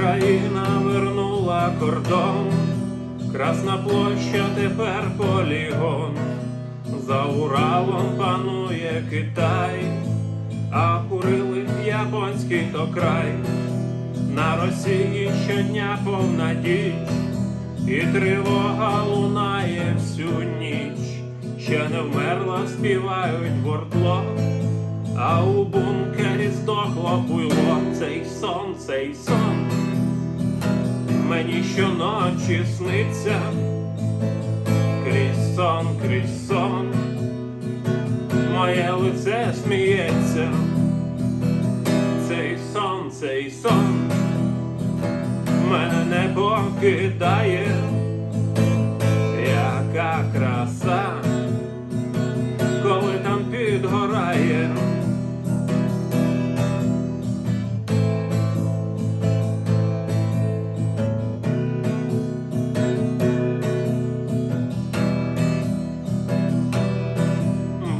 Україна вернула кордон, Красна площа тепер полігон, за Уралом панує Китай, а Курили японський то край, на Росії щодня повна діч, і тривога лунає всю ніч, ще не вмерла, співають вордло. А у бункері здохло буйло цей сон, цей сон. Мені щоночі сниться, крізь сон, крізь сон, моє лице сміється, цей сон, цей сон, мене не покидає, яка краса,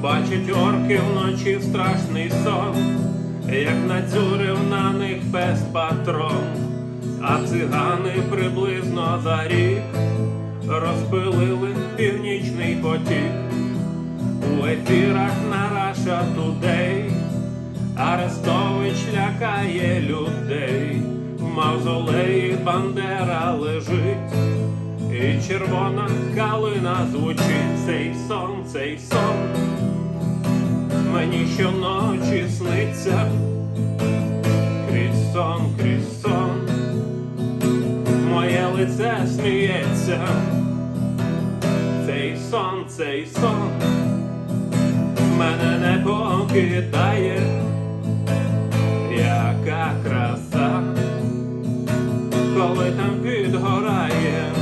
Бачить орки вночі страшний сон, як надзюрив на них пес патрон, а цигани приблизно за рік розпилили північний потік. У ефірах на Раша Тудей Арестович лякає людей, в мавзолеї Бандера лежить. І червона калина звучить цей сон, цей сон. Мені щоночі сниться, крізь сон, крізь сон, моє лице сміється, цей сон, цей сон, мене не покидає, яка краса, коли там підгорає.